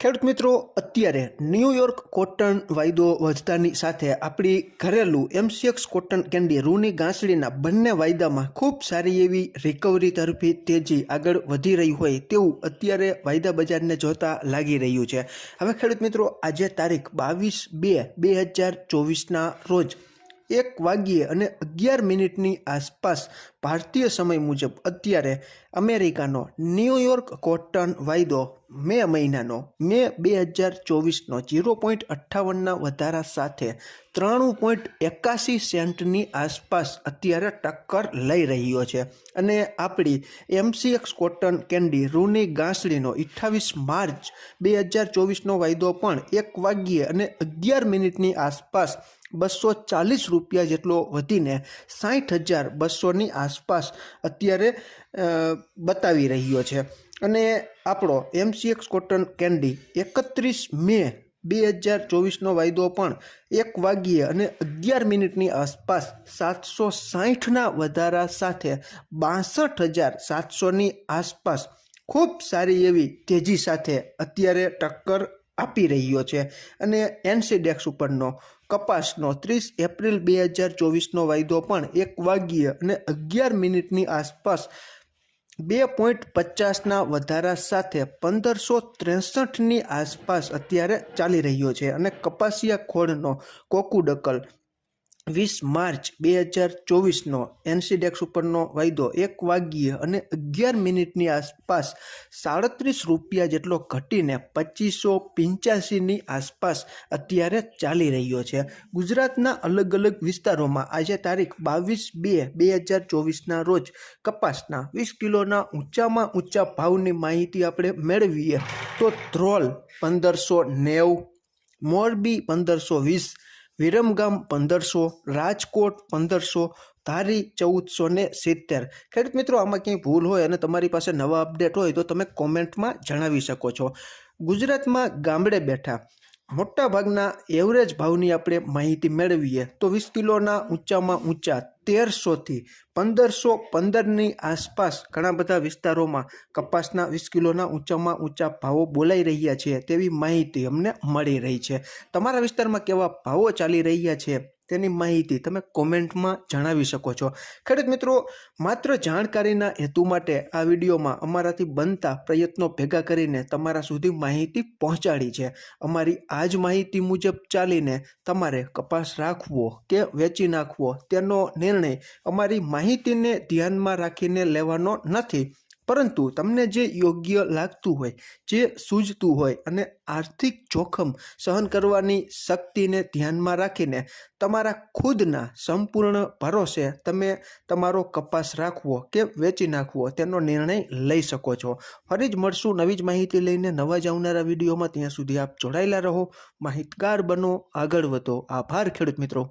ખેડૂત મિત્રો, અત્યારે ન્યૂયોર્ક કોટન વાયદો વધતાની સાથે આપણી ઘરેલું એમસીએક્સ કોટન કેન્ડી રૂની ગાંસડીના બંને વાયદામાં ખૂબ સારી એવી રિકવરી તરફી તેજી આગળ વધી રહી હોય તેવું અત્યારે વાયદા બજારને જોતા લાગી રહ્યું છે. હવે ખેડૂત મિત્રો, આજે તારીખ બાવીસ બે બે હજાર ચોવીસના રોજ એક વાગ્યે અને અગિયાર મિનિટની આસપાસ ભારતીય સમય મુજબ અત્યારે અમેરિકાનો ન્યૂયોર્ક કોટન વાયદો મે મહિનાનો, મે બે હજાર ચોવીસનો જીરો પોઈન્ટ અઠ્ઠાવનના વધારા સાથે ત્રાણું પોઈન્ટ એકાસી સેન્ટની આસપાસ અત્યારે ટક્કર લઈ રહ્યો છે. અને આપણી એમસીએક્સ કોટન કેન્ડી રૂની ગાંસડીનો અઠ્ઠાવીસ માર્ચ બે હજાર ચોવીસનો વાયદો પણ એક વાગ્યે અને અગિયાર મિનિટની આસપાસ બસો ચાલીસ રૂપિયા જેટલો વધીને સાઠ હજાર બસોની આસપાસ અત્યારે બતાવી રહ્યો છે. અને આપણો એમસીએક્સ કોટન કેન્ડી એકત્રીસ મે બે હજાર ચોવીસનો વાયદો પણ એક વાગ્યે અને અગિયાર મિનિટની આસપાસ સાતસો સાહીઠના વધારા સાથે બાસઠ હજાર સાતસોની આસપાસ ખૂબ સારી એવી તેજી સાથે અત્યારે ટક્કર આપી રહ્યો છે. અને એનસીડેક્સ ઉપરનો કપાસનો ત્રીસ એપ્રિલ બે હજાર ચોવીસનો વાયદો પણ એક વાગ્યે અને અગિયાર મિનિટની આસપાસ બે પોઈન્ટ પચાસના વધારા સાથે પંદરસો ત્રેસઠની આસપાસ અત્યારે ચાલી રહ્યો છે. અને કપાસિયા ખોળનો કોકુડકલ વીસ માર્ચ બે હજાર ચોવીસનો એનસીડેક્સ ઉપરનો વાયદો એક વાગ્યે અને અગિયાર મિનિટની આસપાસ સાડત્રીસ રૂપિયા જેટલો ઘટીને પચીસો પંચ્યાસીની આસપાસ અત્યારે ચાલી રહ્યો છે. ગુજરાતના અલગ અલગ વિસ્તારોમાં આજે તારીખ બાવીસ બે બે હજાર ચોવીસના રોજ કપાસના વીસ કિલોના ઊંચામાં ઊંચા ભાવની માહિતી આપણે મેળવીએ તો ધ્રોલ પંદરસો નેવું, મોરબી પંદરસો વીસ વિરમગામ પંદરસો, રાજકોટ પંદરસો, ધારી ચૌદસો ને સિત્તેર. ખેડૂત મિત્રો, આમાં ક્યાંય ભૂલ હોય અને તમારી પાસે નવા અપડેટ હોય તો તમે કોમેન્ટમાં જણાવી શકો છો. ગુજરાતમાં ગામડે બેઠા. મોટા ભાગના એવરેજ ભાવની આપણે માહિતી મેળવીએ તો વીસ કિલોના ઊંચામાં ઊંચા તેરસોથી પંદરસો પંદરની આસપાસ ઘણા બધા વિસ્તારોમાં કપાસના વીસ કિલોના ઊંચામાં ઊંચા ભાવો બોલાઈ રહ્યા છે તેવી માહિતી અમને મળી રહી છે. તમારા વિસ્તારમાં કેવા ભાવો ચાલી રહ્યા છે? તેની માહિતી તમે કોમેન્ટમાં જણાવી શકો છો. ખેડૂત મિત્રો, માત્ર જાણકારીના હેતુ માટે આ વિડીયોમાં અમારાથી બનતા પ્રયત્નો ભેગા કરીને તમારા સુધી માહિતી પહોંચાડી છે. અમારી આ જ માહિતી મુજબ ચાલીને તમારે કપાસ રાખવો કે વેચી નાખવો તેનો નિર્ણય અમારી માહિતીને ધ્યાનમાં રાખીને લેવાનો નથી. પરંતુ તમને જે યોગ્ય લાગતું હોય, જે સૂઝતું હોય અને આર્થિક જોખમ સહન કરવાની શક્તિને ધ્યાનમાં રાખીને તમારા ખુદના સંપૂર્ણ ભરોસે તમે તમારો કપાસ રાખવો કે વેચી નાખવો તેનો નિર્ણય લઈ શકો છો. ફરી જ મળશું નવી જ માહિતી લઈને નવા જ આવનારા વિડીયોમાં. ત્યાં સુધી આપ જોડાયેલા રહો. માહિતગાર બનો, આગળ વધો. આભાર ખેડૂત મિત્રો.